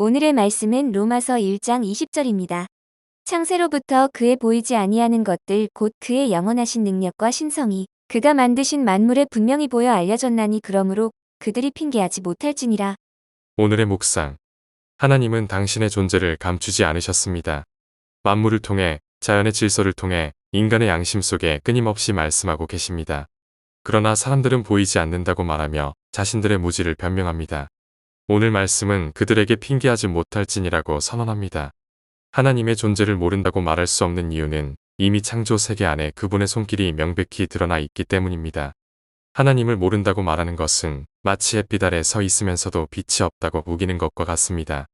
오늘의 말씀은 로마서 1장 20절입니다. 창세로부터 그의 보이지 아니하는 것들 곧 그의 영원하신 능력과 신성이 그가 만드신 만물에 분명히 보여 알려졌나니 그러므로 그들이 핑계하지 못할지니라. 오늘의 묵상. 하나님은 당신의 존재를 감추지 않으셨습니다. 만물을 통해 자연의 질서를 통해 인간의 양심 속에 끊임없이 말씀하고 계십니다. 그러나 사람들은 보이지 않는다고 말하며 자신들의 무지를 변명합니다. 오늘 말씀은 그들에게 핑계하지 못할지니라고 선언합니다. 하나님의 존재를 모른다고 말할 수 없는 이유는 이미 창조 세계 안에 그분의 손길이 명백히 드러나 있기 때문입니다. 하나님을 모른다고 말하는 것은 마치 햇빛 아래 서 있으면서도 빛이 없다고 우기는 것과 같습니다.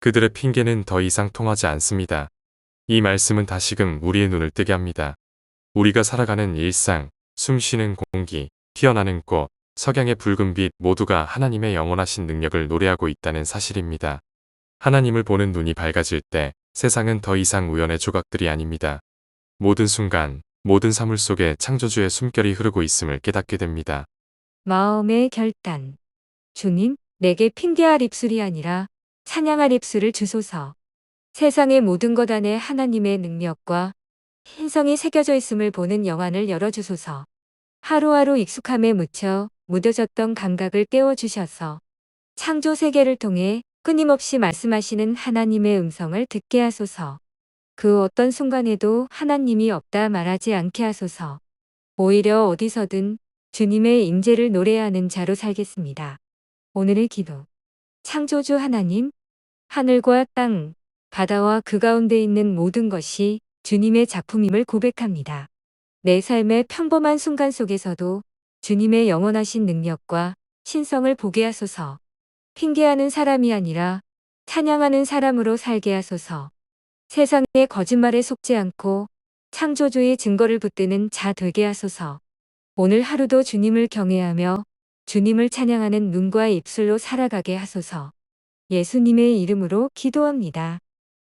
그들의 핑계는 더 이상 통하지 않습니다. 이 말씀은 다시금 우리의 눈을 뜨게 합니다. 우리가 살아가는 일상, 숨쉬는 공기, 피어나는 꽃, 석양의 붉은 빛 모두가 하나님의 영원하신 능력을 노래하고 있다는 사실입니다. 하나님을 보는 눈이 밝아질 때 세상은 더 이상 우연의 조각들이 아닙니다. 모든 순간, 모든 사물 속에 창조주의 숨결이 흐르고 있음을 깨닫게 됩니다. 마음의 결단. 주님, 내게 핑계할 입술이 아니라 찬양할 입술을 주소서. 세상의 모든 것 안에 하나님의 능력과 신성이 새겨져 있음을 보는 영안을 열어주소서. 하루하루 익숙함에 묻혀 무뎌졌던 감각을 깨워주셔서 창조 세계를 통해 끊임없이 말씀하시는 하나님의 음성을 듣게 하소서. 그 어떤 순간에도 하나님이 없다 말하지 않게 하소서. 오히려 어디서든 주님의 임재를 노래하는 자로 살겠습니다. 오늘의 기도. 창조주 하나님, 하늘과 땅, 바다와 그 가운데 있는 모든 것이 주님의 작품임을 고백합니다. 내 삶의 평범한 순간 속에서도 주님의 영원하신 능력과 신성을 보게 하소서. 핑계하는 사람이 아니라 찬양하는 사람으로 살게 하소서. 세상의 거짓말에 속지 않고 창조주의 증거를 붙드는 자 되게 하소서. 오늘 하루도 주님을 경외하며 주님을 찬양하는 눈과 입술로 살아가게 하소서. 예수님의 이름으로 기도합니다.